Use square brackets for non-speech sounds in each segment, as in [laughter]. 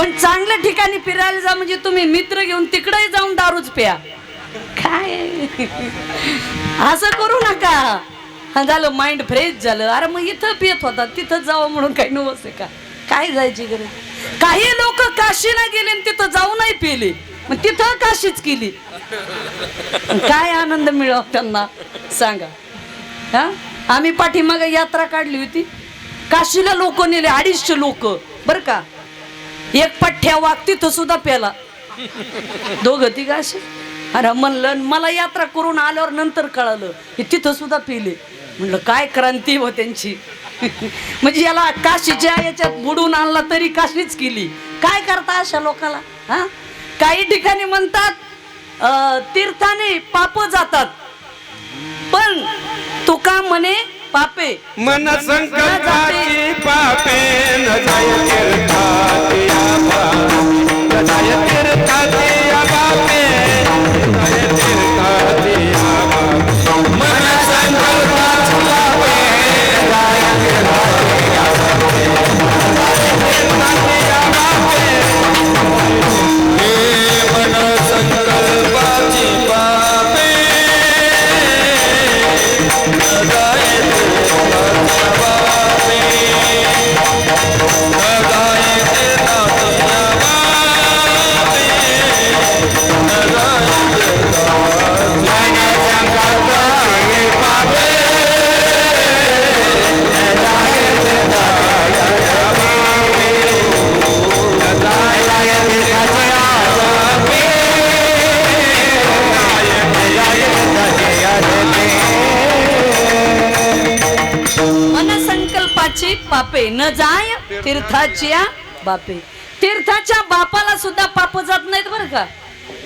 पण चांगल्या ठिकाणी फिरायला जा म्हणजे तुम्ही मित्र घेऊन तिकडे जाऊन दारूच प्या. काय? असं करू नका. हा झालं माइंड फ्रेश झालं. अरे मग इथं पियत होता तिथं जावं म्हणून काही नवस आहे का? काय जायची गरज? काही लोक काशीला गेले आणि तिथं जाऊ नाही पिले. मग तिथं काशीच केली. काय आनंद मिळाव त्यांना? सांगा. हा? आम्ही पाठीमागे यात्रा काढली होती. काशीला लोक नेले अडीचशे लोक. बर का? एक पठ्ठ्या वाघ तिथं सुद्धा पेला दोघं ती असे अरे म्हणलं मला यात्रा करून आल्यावर नंतर कळालं. की तिथं सुद्धा पिले. म्हणलं काय क्रांती हो त्यांची? [laughs] म्हणजे याला काशीच्या याच्यात बुडून आणला तरी काशीच केली. काय करता अशा लोकाला? हा? काही ठिकाणी म्हणतात तीर्थाने पाप जातात. पण तुका म्हणे पापे. मन संकल्पाची पापे न जाय जाय तीर्थाच्या बापे. तीर्थाच्या बापाला सुद्धा पाप जात नाहीत बरं का?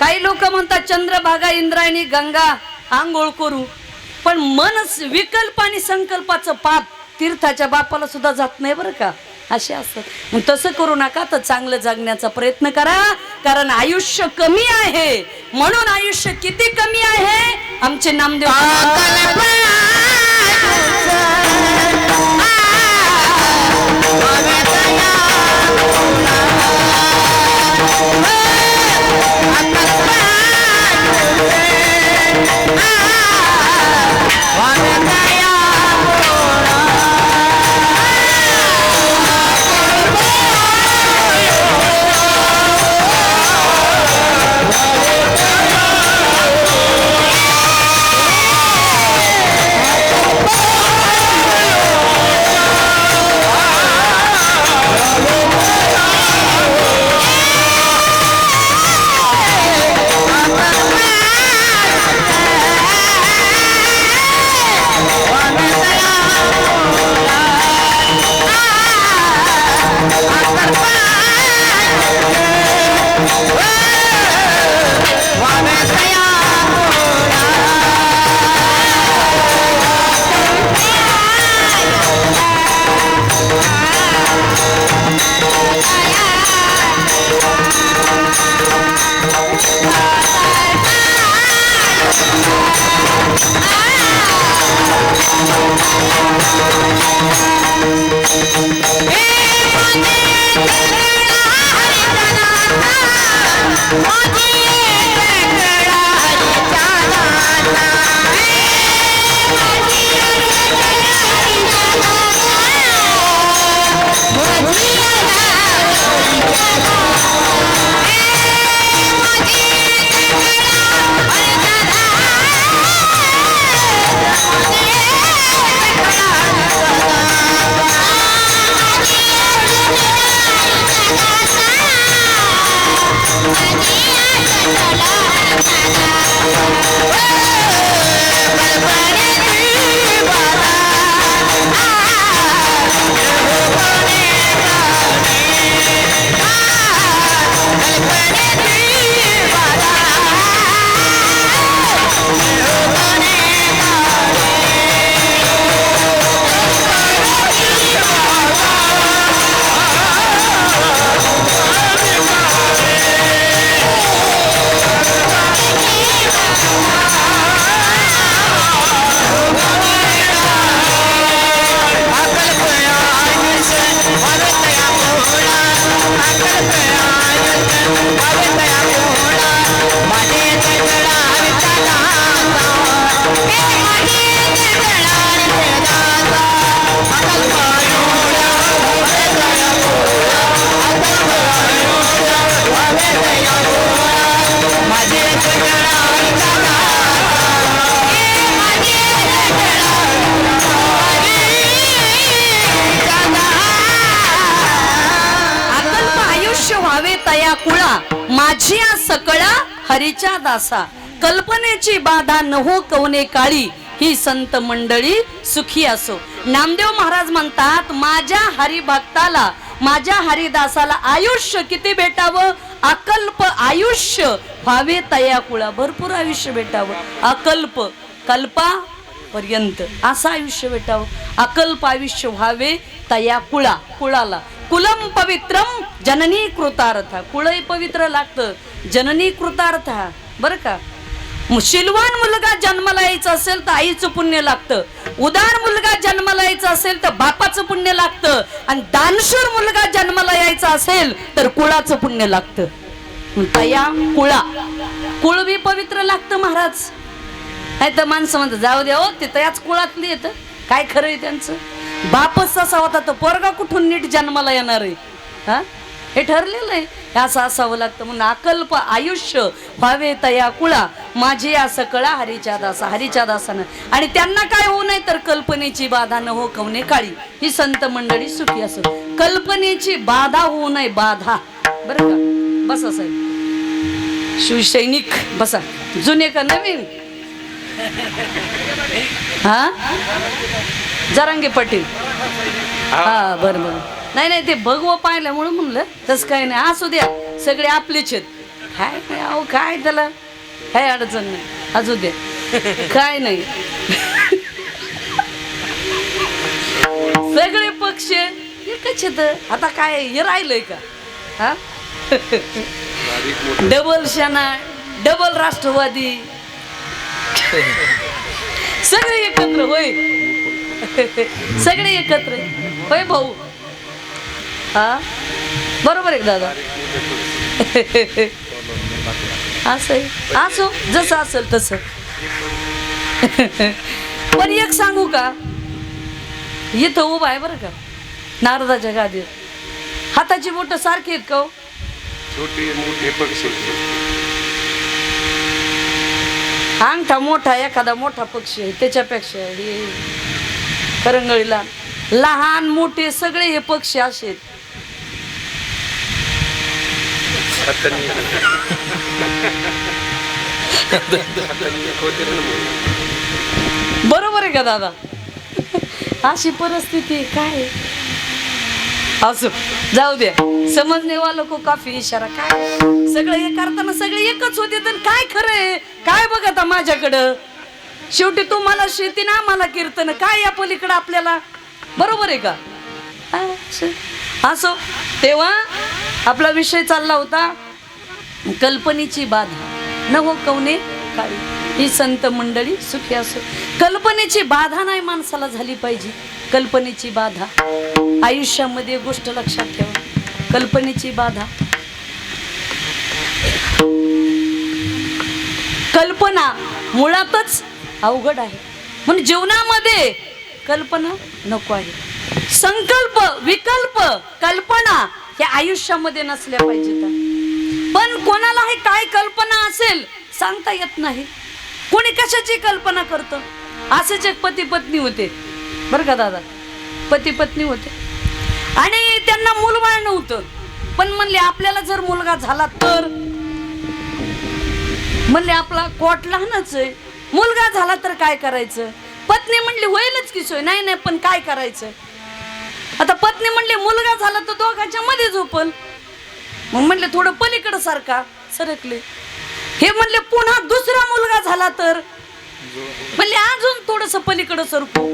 काही लोक म्हणतात चंद्रभागा इंद्रायणी गंगा आंघोळ करू. पण मन विकल्प आणि संकल्पाचं पाप तीर्थाच्या बापाला सुद्धा जात नाही बरं का? असे असतात. मग तसं करू नका तर चांगलं जगण्याचा प्रयत्न करा. कारण आयुष्य कमी आहे. म्हणून आयुष्य किती कमी आहे? आमचे नामदेव व्हावे तया कुळा माझी या सकळा हरीच्या दासा. कल्पनेची बाधा न हो कवने काळी ही संत मंडळी सुखी असो. नामदेव महाराज म्हणतात माझ्या हरिभक्ताला माझ्या हरिदासाला आयुष्य किती भेटावं? अकल्प आयुष्य व्हावे तया कुळा. भरपूर आयुष्य भेटावं. अकल्प कल्पा पर्यंत असं आयुष्य भेटावं. अकल्प आयुष्य व्हावे तया कुळा कुळाला. कुलम पवित्रम जननी कृतार्थ. कुळही पवित्र लागतं जननी कृतार्थ. बरं का? शिलवान मुलगा जन्माला यायचं असेल तर आईचं पुण्य लागतं. उदार मुलगा जन्माला यायचा असेल तर बापाचं पुण्य लागतं. आणि दानशूर मुलगा जन्माला यायचा असेल तर कुळाचं पुण्य लागतं. तया कुळा. कुळ बी पवित्र लागतं महाराज. नाही तर माणसं म्हणतात जाऊ द्या हो ते तयाच कुळातली येतं काय खरं आहे त्यांचं? बापच तसा होता तर पोरगा कुठून नीट जन्माला येणार आहे? हा? हे ठरलेलं आहे. हे असं असावं लागतं. म्हणून अकल्प आयुष्य व्हावे तया कुळा. माझी असं कळा हरीच्या दासा हरीच्या दासानं आणि त्यांना काय होऊ नये तर कल्पनेची बाधा न हो कवने काळी. ही संत मंडळी सुखी असो कल्पनेची बाधा होऊ नये बाधा. बरं का? बसा साहेब. शिवसैनिक बसा. जुने का नवीन? हा? जरांगे पाटील. हा. बरं बरं. नाही नाही ते भगव पाहिल्यामुळे म्हणलं. तसं काही नाही. असू द्या. सगळे आपलेच आहेत. काय नाही अहो काय त्याला? काय अडचण नाही. असू द्या. काय नाही. सगळे पक्ष एकच आहेत. आता काय हे राहिलंय का? हा? डबल शाना डबल राष्ट्रवादी. सगळे एकत्र होय. सगळे एकत्र होय भाऊ? हा? बरोबर आहे दादा? असं. असो जसं असेल तसं. पण एक सांगू का? इथं उभा आहे बरं का नारदाच्या गादीवर. हाताची बोट सारखी आहेत का हो? छोटे मोठे पक्षी अंगठा मोठा एखादा मोठा पक्षी आहे त्याच्यापेक्षा करंगळीला. लहान मोठे सगळे हे पक्षी असे. बरोबर आहे का दादा? अशी परिस्थिती काय? असो जाऊ द्या. समजणे वालो को काफी इशारा. काय? सगळं हे करताना सगळे एकच होते तर काय खरं काय बघता माझ्याकडं? शेवटी तुम्हाला शेती ना मला कीर्तन. काय या पलीकडं आपल्याला? बरोबर आहे का? असो तेव्हा आपला विषय चालला होता. कल्पनेची बाधा. न हो कवने काळी. ही संत मंडळी सुखी असो. कल्पनेची बाधा नाही माणसाला झाली पाहिजे. कल्पनेची बाधा. आयुष्यामध्ये गोष्ट लक्षात ठेवा. कल्पनेची बाधा. कल्पना मुळातच अवघड आहे. म्हणून जीवनामध्ये कल्पना नको आहे. संकल्प विकल्प कल्पना हे आयुष्यामध्ये नसल्या पाहिजेत. पण कोणाला हे काय कल्पना असेल सांगता येत नाही. कोणी कशाची कल्पना करतं? असेच एक पती पत्नी होते. बरं का दादा? पती पत्नी होते. आणि त्यांना मूलबाळ नव्हतं. पण म्हणले आपल्याला जर मुलगा झाला तर? म्हणले आपला कोट लहानच आहे. मुलगा झाला तर काय करायचं? पत्नी म्हणली होईलच की सोय. नाही नाही पण काय करायचं? आता पत्नी म्हणली मुलगा झाला तर दोघांच्या मध्ये झोपल. मग म्हणले थोडं पलीकडं सारखा. सरकले. हे म्हणले पुन्हा दुसरा मुलगा झाला तर? म्हणले अजून थोडस पलीकडं सरकू.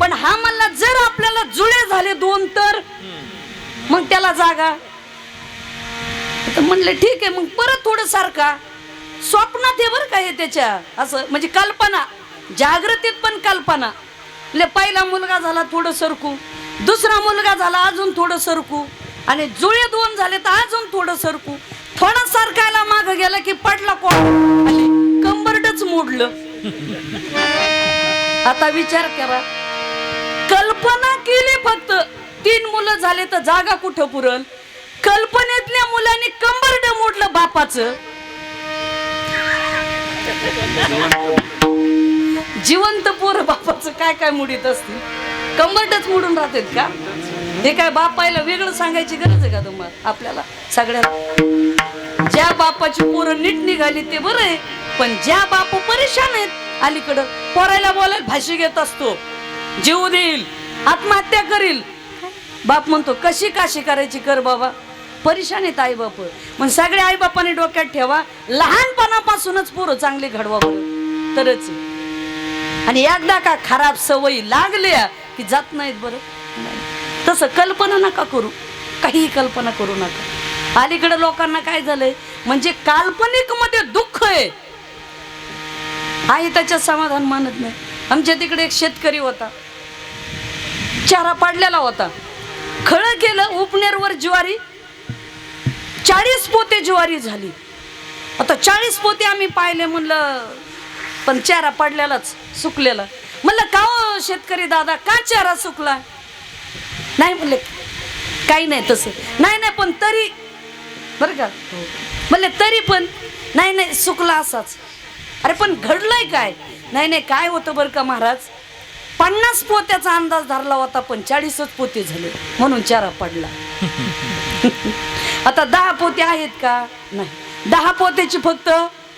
पण हा म्हणला जर आपल्याला जुळे झाले दोन तर? मग त्याला जागा. तर म्हणले ठीक आहे मग परत थोडं सारखा. स्वप्नात हे बरं का हे त्याच्या असं म्हणजे कल्पना. जागृतीत पण कल्पना. म्हणजे पहिला मुलगा झाला थोडं सरकू. दुसरा मुलगा झाला अजून थोडं सरकू. आणि जुळे दोन झाले तर अजून थोडं सरकू. थोडं सरकायला माग गेला की पडला कोण? कंबरडच मोडलं. [laughs] आता विचार करा. कल्पना केली फक्त. तीन मुलं झाले तर जागा कुठं पुरल? कल्पनेतल्या मुलांनी कंबरड मोडलं बापाचं. जिवंत पोर बापाचं काय काय मुडीत असतील? कंबरटच मुडून राहतात का? हे काय बापायला वेगळं सांगायची गरज आहे का तुम्हाला आपल्याला? सगळ्यात ज्या बापाची पोरं नीट निघाली ते बरं आहे पण ज्या बाप परेशान आहेत अलीकडं पोरायला बोलायला भाषी घेत असतो. जीव देईल आत्महत्या करील. बाप म्हणतो कशी काशी करायची कर बाबा? परेशान आहेत आई बाप. मग सगळ्या आई बापाने डोक्यात ठेवा लहानपणापासूनच पोरं चांगले घडवा बरं. तरच आणि एकदा का खराब सवयी लागल्या की जात नाहीत बरं. तसं कल्पना नका करू. काही कल्पना करू नका. अलीकडे लोकांना काय झालंय? म्हणजे काल्पनिकमध्ये दुःख आहे. आई त्याच्यात समाधान मानत नाही. आमच्या तिकडे एक शेतकरी होता. चारा पाडलेला होता. खळ केलं उपनेरवर ज्वारी चाळीस पोते ज्वारी झाली. आता चाळीस पोते आम्ही पाहिले म्हणलं पण चारा पडलेलाच सुकलेला. म्हणलं का हो शेतकरी दादा का चारा सुकला? नाही म्हणले काही नाही तसं. नाही नाही पण तरी बरं का? म्हणले तरी पण नाही नाही सुकला असाच. अरे पण घडलंय काय? नाही नाही काय होतं बरं का महाराज? पन्नास पोत्याचा अंदाज धरला होता पण चाळीसच पोते झाले म्हणून चारा पडला. [laughs] आता दहा पोते आहेत का? नाही. दहा पोत्याची फक्त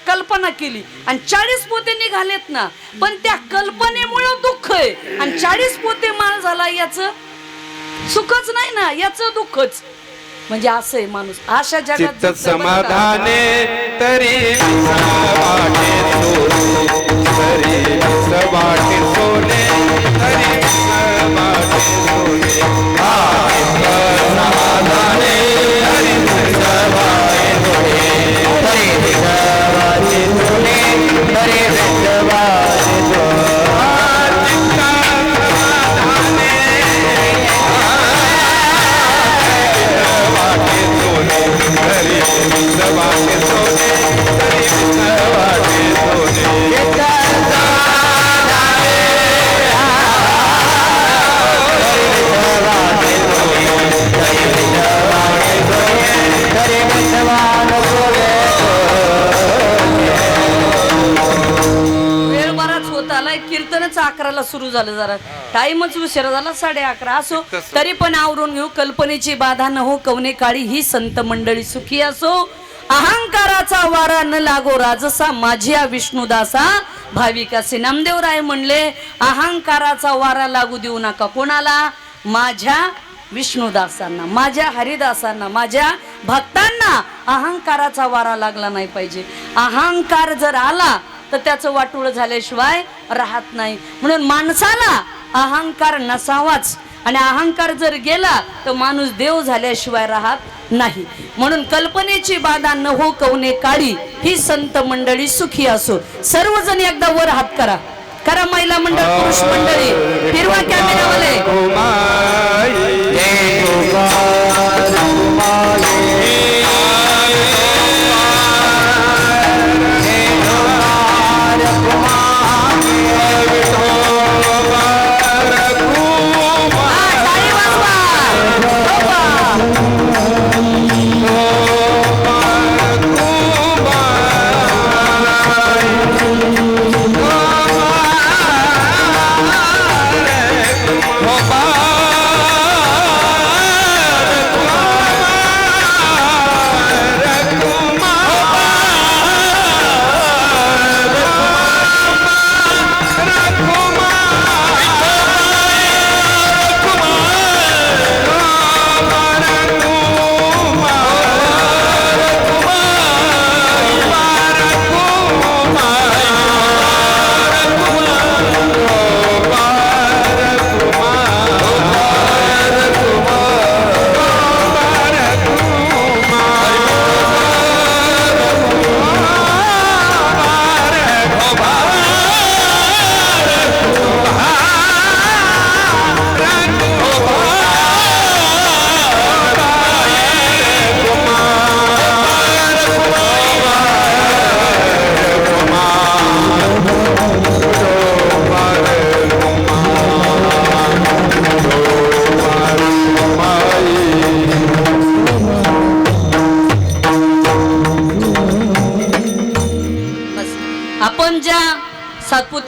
कल्पना केली. आणि चाळीस पोते निघालेत ना पण त्या कल्पनेमुळे दुःख आहे. आणि चाळीस पोते माल झाला याच सुखच नाही ना याच दुःखच. म्हणजे असं आहे माणूस. अशा जगात? समाधाने तरी तरी अकराला सुरू झालं जरा. टाइमच उशिरा झाला साडे अकरा. असो तरी पण आवरून घेऊ. कल्पनेची बाधा न हो कवने काळी ही संत मंडळी सुखी असो. अहंकाराचा वारा न लागो राजसा माझ्या विष्णुदासा. भाविकासे नामदेवराय म्हणले अहंकाराचा वारा लागू देऊ नका कोणाला माझ्या विष्णुदासांना माझ्या हरिदासांना माझ्या भक्तांना. अहंकाराचा वारा लागला नाही पाहिजे. अहंकार जर आला तर त्याचं वाटूळ झाल्याशिवाय राहत नाही. म्हणून माणसाला अहंकार नसावाच. आणि अहंकार जर गेला तर माणूस देव झाल्याशिवाय राहत नाही. म्हणून कल्पनेची बाधा न हो कवने काळी ही संत मंडळी सुखी असो. सर्वजण एकदा वर हात करा. करा महिला मंडळ पुरुष मंडळी. फिरवा कॅमेरावाले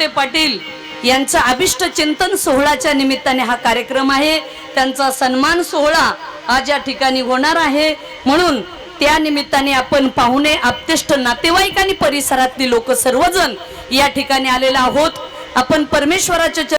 सातपुते पाटील यांचा अभिष्ट चिंतन सोहळ्याच्या निमित्ताने हा कार्यक्रम आहे. त्यांचा सन्मान सोहळा आज या ठिकाणी होणार आहे. म्हणून त्या निमित्ताने आपण पाहुणे आपतेष्ट नातेवाईक आणि परिसरातली लोक सर्वजण या ठिकाणी आलेला आहोत. आपण परमेश्वराच्या